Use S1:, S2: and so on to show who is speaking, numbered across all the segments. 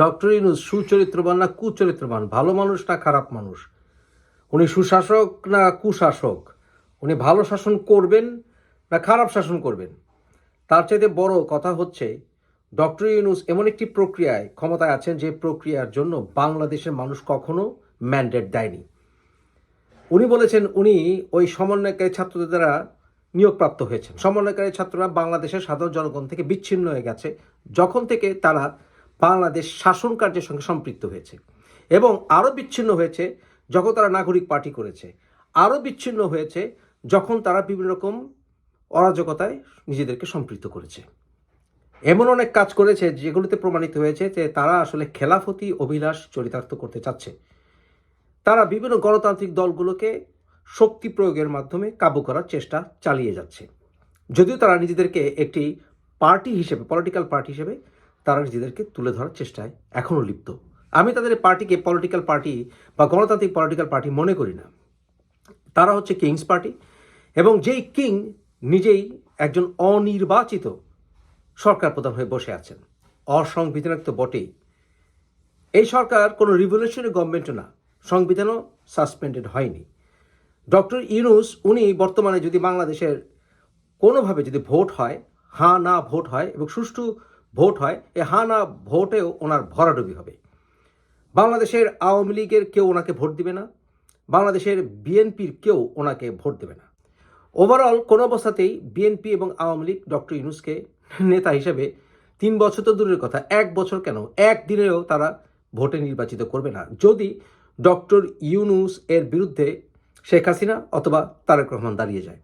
S1: Doctor Yunus সুচরিত্রবান না কুচরিত্রবান? ভালো মানুষ না খারাপ মানুষ? উনি সুশাসক না কুশাসক? উনি ভালো শাসন করবেন না খারাপ শাসন করবেন? তার চাইতে বড় কথা হচ্ছে, ডক্টর ইউনুস এমন একটি প্রক্রিয়ায় ক্ষমতায় আছেন যে প্রক্রিয়ার জন্য বাংলাদেশের মানুষ কখনো ম্যান্ডেট দেয়নি। উনি বলেছেন উনি ওই সমন্বয়কারী ছাত্রদের দ্বারা নিয়োগপ্রাপ্ত হয়েছেন। সমন্বয়কারী ছাত্ররা বাংলাদেশের সাধারণ জনগণ থেকে বিচ্ছিন্ন হয়ে গেছে। যখন থেকে তারা বাংলাদেশ শাসন কার্যের সঙ্গে সম্পৃক্ত হয়েছে এবং আরও বিচ্ছিন্ন হয়েছে যখন তারা নাগরিক পার্টি করেছে। আরও বিচ্ছিন্ন হয়েছে যখন তারা বিভিন্ন রকম অরাজকতায় নিজেদেরকে সম্পৃক্ত করেছে। এমন অনেক কাজ করেছে যেগুলোতে প্রমাণিত হয়েছে যে তারা আসলে খেলাফতি অভিলাষ চরিতার্থ করতে চাচ্ছে। তারা বিভিন্ন গণতান্ত্রিক দলগুলোকে শক্তি প্রয়োগের মাধ্যমে কাবু করার চেষ্টা চালিয়ে যাচ্ছে। যদিও তারা নিজেদেরকে একটি পার্টি হিসেবে পলিটিক্যাল পার্টি হিসেবে তারা নিজেদেরকে তুলে ধরার চেষ্টায় এখনও লিপ্ত। আমি তাদের পার্টিকে পলিটিক্যাল পার্টি বা গণতান্ত্রিক পলিটিক্যাল পার্টি মনে করি না। তারা হচ্ছে কিংস পার্টি এবং যেই কিং নিজেই একজন অনির্বাচিত সরকার প্রধান হয়ে বসে আছেন। অসংবিধানিক তো বটেই। এই সরকার কোনো রিভলিউশনারি গভর্নমেন্টও না, সংবিধানও সাসপেন্ডেড হয়নি। ডক্টর ইউনুস, উনি বর্তমানে যদি বাংলাদেশের কোনোভাবে যদি ভোট হয়, হা না ভোট হয় এবং সুষ্ঠু ভোট হয় এই হা না ভোটেও ওনার ভরাডুবি হবে। বাংলাদেশের আওয়ামী লীগের কেউ ওনাকে ভোট দিবে না, বাংলাদেশের বিএনপির কেউ ওনাকে ভোট দেবে না। ওভারঅল কোনো অবস্থাতেই বিএনপি এবং আওয়ামী লীগ ডক্টর ইউনুসকে নেতা হিসেবে তিন বছর তো দূরের কথা, এক বছর কেন? একদিনেও তারা ভোটে নির্বাচিত করবে না। যদি ডক্টর ইউনুস এর বিরুদ্ধে শেখ হাসিনা অথবা তারেক রহমান দাঁড়িয়ে যায়।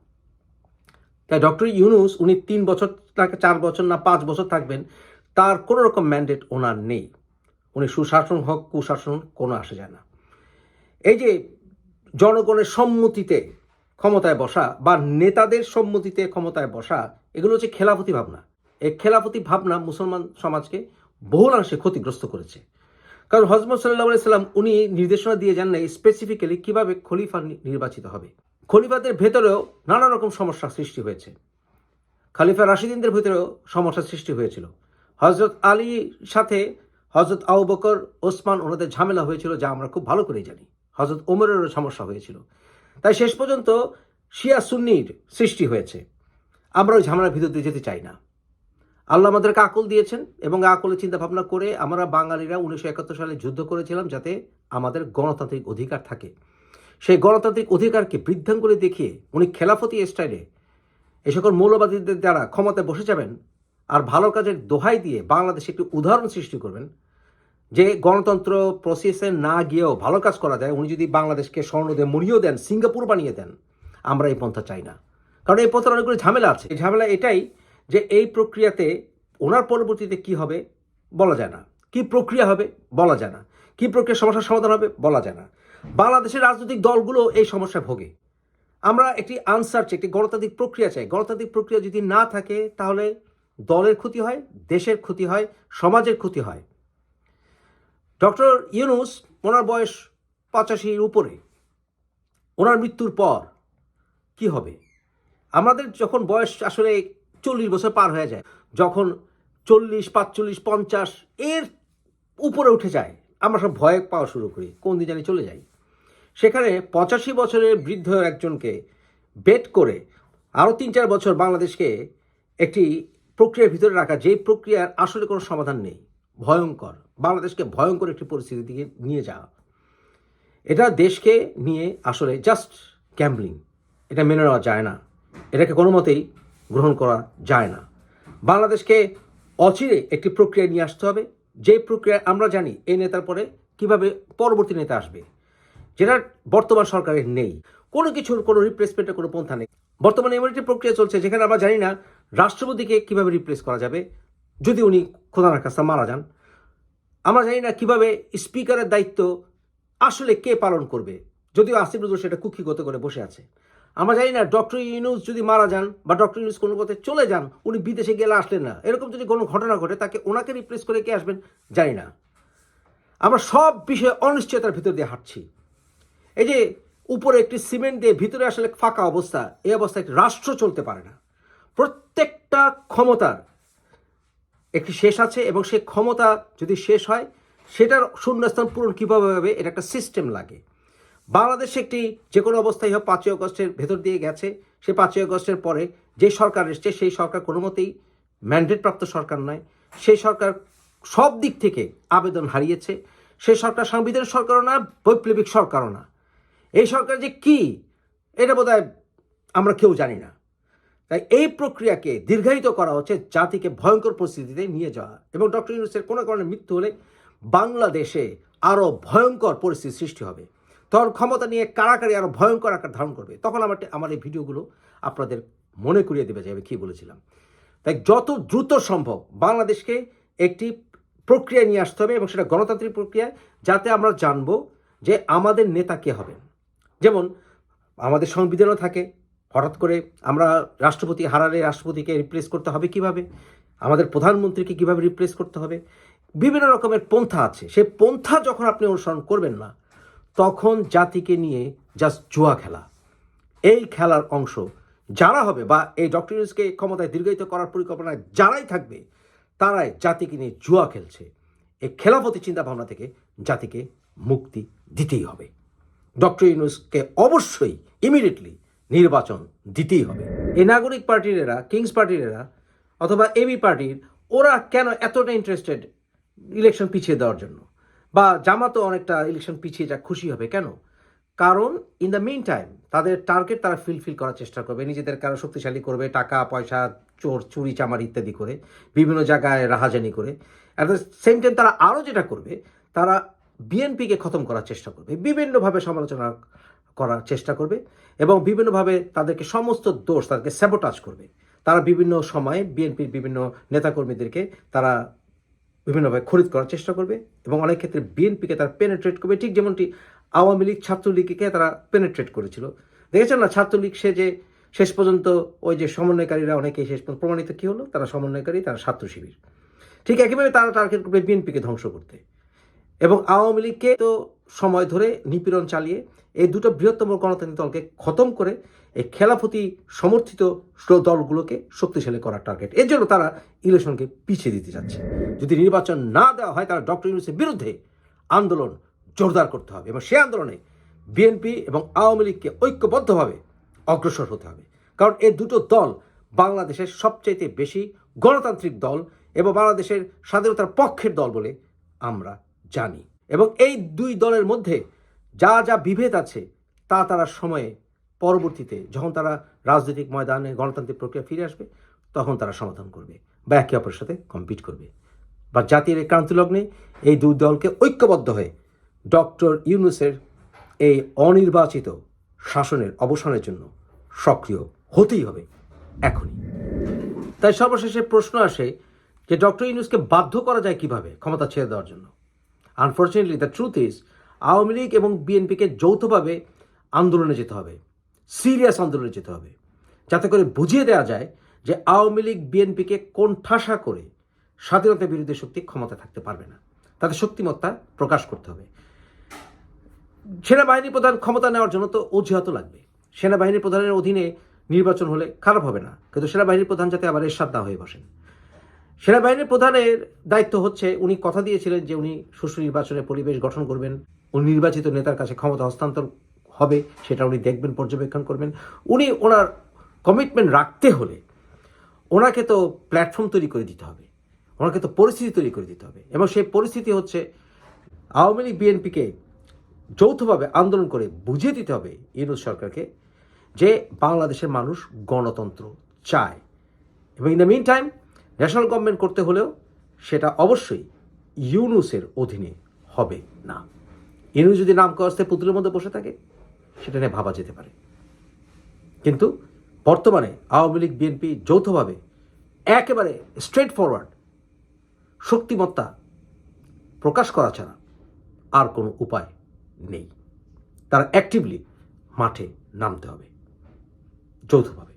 S1: তাই ডক্টর ইউনুস উনি তিন বছর না চার বছর না পাঁচ বছর থাকবেন, তার কোনো রকম ম্যান্ডেট ওনার নেই। উনি সুশাসন হোক, কুশাসন কোনো আসে যায় না। এই যে জনগণের সম্মতিতে ক্ষমতায় বসা বা নেতাদের সম্মতিতে ক্ষমতায় বসা, এগুলো হচ্ছে খেলাফতি ভাবনা। এই খেলাফতি ভাবনা মুসলমান সমাজকে বহুলাংশে ক্ষতিগ্রস্ত করেছে। কারণ হজরত সাল্লাহ সাল্লাম উনি নির্দেশনা দিয়ে যান না স্পেসিফিক্যালি কীভাবে খলিফা নির্বাচিত হবে। খলিফাদের ভেতরেও নানা রকম সমস্যা সৃষ্টি হয়েছে। খালিফা রাশিদিনদের ভেতরেও সমস্যা সৃষ্টি হয়েছিল। হজরত আলীর সাথে হজরত আউ বকর, ওসমান ওনাদের ঝামেলা হয়েছিল যা আমরা খুব ভালো করে জানি। হজরত ওমরেরও সমস্যা হয়েছিল। তাই শেষ পর্যন্ত শিয়া সুন্নির সৃষ্টি হয়েছে। আমরা ওই ঝামেলার ভিতর দিয়ে যেতে চাই না। আল্লাহ আমাদেরকে আকল দিয়েছেন এবং আকলে চিন্তা ভাবনা করে আমরা বাঙালিরা উনিশশো একাত্তর সালে যুদ্ধ করেছিলাম যাতে আমাদের গণতান্ত্রিক অধিকার থাকে। সেই গণতান্ত্রিক অধিকারকে বৃদ্ধাঙ্গুলি দেখিয়ে উনি খেলাফতি স্টাইলে এ সকল মৌলবাদীদের দ্বারা ক্ষমতায় বসে যাবেন আর ভালো কাজের দোহাই দিয়ে বাংলাদেশে একটি উদাহরণ সৃষ্টি করবেন যে গণতন্ত্র প্রসেসে না গিয়েও ভালো কাজ করা যায়, উনি যদি বাংলাদেশকে স্বর্ণ দিয়ে মুড়িয়েও দেন, সিঙ্গাপুর বানিয়ে দেন, আমরা এই পন্থা চাই না। কারণ এই পন্থার অনেকগুলো ঝামেলা আছে। এই ঝামেলা এটাই যে এই প্রক্রিয়াতে ওনার পরবর্তীতে কি হবে বলা যায় না। কি প্রক্রিয়া হবে বলা যায় না। কি প্রক্রিয়া সমস্যার সমাধান হবে বলা যায় না। বাংলাদেশের রাজনৈতিক দলগুলো এই সমস্যায় ভোগে। আমরা একটি আনসার চাই একটি গণতান্ত্রিক প্রক্রিয়া চাই। গণতান্ত্রিক প্রক্রিয়া যদি না থাকে, তাহলে দলের ক্ষতি হয়, দেশের ক্ষতি হয়, সমাজের ক্ষতি হয়। ডক্টর ইউনুস, ওনার বয়স পঁচাশির উপরে। ওনার মৃত্যুর পর কি হবে? আমাদের যখন বয়স আসলে চল্লিশ বছর পার হয়ে যায়, যখন চল্লিশ, পাঁচচল্লিশ, পঞ্চাশ এর উপরে উঠে যায়, আমরা সব ভয় পাওয়া শুরু করি, কোন দিন জানি চলে যাই। সেখানে পঁচাশি বছরের বৃদ্ধ একজনকে বেট করে আরও তিন চার বছর বাংলাদেশকে একটি প্রক্রিয়ার ভিতরে রাখা, যেই প্রক্রিয়ার আসলে কোনো সমাধান নেই, ভয়ঙ্কর। বাংলাদেশকে ভয়ঙ্কর একটি পরিস্থিতির দিকে নিয়ে যাওয়া। এটা দেশকে নিয়ে আসলে জাস্ট গ্যাম্বলিং এটা মেনে নেওয়া যায় না। এটাকে কোনো মতেই গ্রহণ করা যায় না। বাংলাদেশকে অচিরে একটি প্রক্রিয়া নিয়ে আসতে হবে। যে প্রক্রিয়া আমরা জানি, এই নেতার পরে কীভাবে পরবর্তী নেতা আসবে? যেটা বর্তমান সরকারের নেই। কোনো কিছুর কোনো রিপ্লেসমেন্টের কোনো পন্থা নেই। বর্তমানে এমন একটি প্রক্রিয়া চলছে যেখানে আমরা জানি না রাষ্ট্রপতিকে কীভাবে রিপ্লেস করা যাবে, যদি উনি খোদানার কাছে মারা যান। আমরা জানি না কীভাবে স্পিকারের দায়িত্ব আসলে কে পালন করবে। যদিও আসিফ নজরুল সেটা কুক্ষিগত করে বসে আছে। আমরা জানি না ডক্টর ইউনুস যদি মারা যান বা ডক্টর ইউনুস কোনো পথে চলে যান, উনি বিদেশে গেলে আসলেন না। এরকম যদি কোনো ঘটনা ঘটে, তাকে ওনাকে রিপ্লেস করে কে আসবেন জানি না। আমরা সব বিষয়ে অনিশ্চয়তার ভিতর দিয়ে হাঁটছি। এই যে উপরে একটি সিমেন্ট দিয়ে ভিতরে আসলে ফাঁকা অবস্থা, এই অবস্থায় রাষ্ট্র চলতে পারে না। প্রত্যেকটা ক্ষমতার একটি শেষ আছে এবং সেই ক্ষমতা যদি শেষ হয়, সেটার শূন্যস্থান পূরণ কীভাবে হবে, এটা একটা সিস্টেম লাগে। বাংলাদেশ একটি যে কোনো অবস্থায় হোক পাঁচই অগস্টের ভেতর দিয়ে গেছে। সে পাঁচই অগস্টের পরে যে সরকার এসছে, সেই সরকার কোনো মতেই ম্যান্ডেটপ্রাপ্ত সরকার নয়। সেই সরকার সব দিক থেকে আবেদন হারিয়েছে। সেই সরকার সাংবিধানিক সরকারও না, বৈপ্লবিক সরকারও না। এই সরকার যে কি, এটা বোধহয় আমরা কেউ জানি না। তাই এই প্রক্রিয়াকে দীর্ঘায়িত করা হচ্ছে জাতিকে ভয়ঙ্কর পরিস্থিতিতে নিয়ে যাওয়া। এবং ডক্টর ইউনুসের কোনো কারণে মৃত্যু হলে বাংলাদেশে আরও ভয়ঙ্কর পরিস্থিতি সৃষ্টি হবে। তখন ক্ষমতা নিয়ে কারাকারি আরও ভয়ঙ্কর আকার ধারণ করবে। তখন আমার আমার এই ভিডিওগুলো আপনাদের মনে করিয়ে দেবে যে আমি কী বলেছিলাম। তাই যত দ্রুত সম্ভব বাংলাদেশকে একটি প্রক্রিয়া নিয়ে আসতে হবে এবং সেটা গণতান্ত্রিক প্রক্রিয়া, যাতে আমরা জানব যে আমাদের নেতা কে হবেন। যেমন আমাদের সংবিধানও থাকে, হঠাৎ করে আমরা রাষ্ট্রপতি হারালে রাষ্ট্রপতিকে রিপ্লেস করতে হবে কীভাবে? আমাদের প্রধানমন্ত্রীকে কীভাবে রিপ্লেস করতে হবে? বিভিন্ন রকমের পন্থা আছে। সেই পন্থা যখন আপনি অনুসরণ করবেন না, তখন জাতিকে নিয়ে জাস্ট জুয়া খেলা। এই খেলার অংশ যারা হবে বা এই ডক্টর ইউনুসকে ক্ষমতায় দীর্ঘায়িত করার পরিকল্পনায় যারাই থাকবে, তারাই জাতিকে নিয়ে জুয়া খেলছে। এই খেলাপতি চিন্তাভাবনা থেকে জাতিকে মুক্তি দিতেই হবে। ডক্টর ইউনুসকে অবশ্যই ইমিডিয়েটলি নির্বাচন দিতেই হবে। এই নাগরিক পার্টির এরা, কিংস পার্টির এরা, অথবা এবি পার্টির, ওরা কেন এতটা ইন্টারেস্টেড ইলেকশন পিছিয়ে দেওয়ার জন্য? বা জামাতও অনেকটা ইলেকশন পিছিয়ে যা খুশি হবে কেন? কারণ ইন দ্য মেইন টাইম তাদের টার্গেট তারা ফিলফিল করার চেষ্টা করবে, নিজেদের কারও শক্তিশালী করবে, টাকা, পয়সা, চোর, চুরি, চামার ইত্যাদি করে, বিভিন্ন জায়গায় রাহাজানি করে। অ্যাট দ্য সেম টাইম তারা আরও যেটা করবে, তারা বিএনপিকে খতম করার চেষ্টা করবে, বিভিন্নভাবে সমালোচনা করার চেষ্টা করবে এবং বিভিন্নভাবে তাদেরকে সমস্ত দোষ, তাদেরকে স্যাবোটাজ করবে। তারা বিভিন্ন সময়ে বিএনপির বিভিন্ন নেতাকর্মীদেরকে তারা বিভিন্নভাবে খরিদ করার চেষ্টা করবে এবং অনেক ক্ষেত্রে বিএনপিকে তারা পেনেট্রেট করবে। ঠিক যেমনটি আওয়ামী লীগ ছাত্রলীগকে তারা পেনেট্রেট করেছিল। দেখেছেন না, ছাত্রলীগ সে যে শেষ পর্যন্ত ওই যে সমন্বয়কারীরা অনেকেই শেষ পর্যন্ত প্রমাণিত কী হলো? তারা সমন্বয়কারী, তারা ছাত্র শিবির। ঠিক একইভাবে তারা টার্গেট করবে বিএনপিকে ধ্বংস করতে। এবং আওয়ামী লীগকে তো সময় ধরে নিপীড়ন চালিয়ে এই দুটো বৃহত্তম গণতান্ত্রিক দলকে খতম করে এই খেলাফতি সমর্থিত দলগুলোকে শক্তিশালী করার টার্গেট এর জন্য তারা ইলেকশনকে পিছিয়ে দিতে যাচ্ছে। যদি নির্বাচন না দেওয়া হয় তারা ডক্টর ইউনুসের বিরুদ্ধে আন্দোলন জোরদার করতে হবে এবং সেই আন্দোলনে বিএনপি এবং আওয়ামী লীগকে ঐক্যবদ্ধভাবে অগ্রসর হতে হবে। কারণ এই দুটো দল বাংলাদেশের সবচাইতে বেশি গণতান্ত্রিক দল এবং বাংলাদেশের স্বাধীনতার পক্ষের দল বলে আমরা জানি। এবং এই দুই দলের মধ্যে যা যা বিভেদ আছে, তা তারা সময়ে পরবর্তীতে যখন তারা রাজনৈতিক ময়দানে গণতান্ত্রিক প্রক্রিয়া ফিরে আসবে, তখন তারা সমাধান করবে বা একে অপরের সাথে কম্পিট করবে। বা জাতির এই ক্রান্তিলগ্নে এই দুই দলকে ঐক্যবদ্ধ হয়ে ডক্টর ইউনুসের এই অনির্বাচিত শাসনের অবসানের জন্য সক্রিয় হতেই হবে এখনই। তাই সর্বশেষে প্রশ্ন আসে যে ডক্টর ইউনুসকে বাধ্য করা যায় কীভাবে ক্ষমতা ছেড়ে দেওয়ার জন্য? Unfortunately the truth is Awami League এবং বিএনপিকে যৌথভাবে আন্দোলনে যেতে হবে সিরিয়াস আন্দোলনে যেতে হবে, যাতে করে বুঝিয়ে দেওয়া যায় যে আওয়ামী লীগ বিএনপিকে কোণঠাসা করে স্বাধীনতা বিরোধী শক্তি ক্ষমতা থাকতে পারবে না। তাদের শক্তিমত্তা প্রকাশ করতে হবে। সেনাবাহিনী প্রধান ক্ষমতা নেওয়ার জন্য তো অজুহাতও লাগবে। সেনাবাহিনী প্রধানের অধীনে নির্বাচন হলে খারাপ হবে না, কিন্তু সেনাবাহিনীর প্রধান যাতে আবার এরশাদ না হয়ে বসেন। সেনাবাহিনীর প্রধানের দায়িত্ব হচ্ছে, উনি কথা দিয়েছিলেন যে উনি সুষ্ঠু নির্বাচনের পরিবেশ গঠন করবেন উনি নির্বাচিত নেতার কাছে ক্ষমতা হস্তান্তর হবে, সেটা উনি দেখবেন, পর্যবেক্ষণ করবেন। উনি ওনার কমিটমেন্ট রাখতে হলে ওনাকে তো প্ল্যাটফর্ম তৈরি করে দিতে হবে, ওনাকে তো পরিস্থিতি তৈরি করে দিতে হবে এবং সেই পরিস্থিতি হচ্ছে আওয়ামী লীগ বিএনপিকে যৌথভাবে আন্দোলন করে বুঝিয়ে দিতে হবে ইউনুস সরকারকে যে বাংলাদেশের মানুষ গণতন্ত্র চায়। এবং in the mean time national government করতে হলেও সেটা অবশ্যই ইউনুসের অধীনে হবে না। ইউনুস যদি নাম কস্তে পুতুলের মধ্যে বসে থাকে, সেটা নিয়ে ভাবা যেতে পারে। কিন্তু বর্তমানে আওয়ামী লীগ, বিএনপি যৌথভাবে একেবারে স্ট্রেট ফরওয়ার্ড শক্তিমত্তা প্রকাশ করা ছাড়া আর কোনো উপায় নেই। তারা অ্যাক্টিভলি মাঠে নামতে হবে, যৌথভাবে।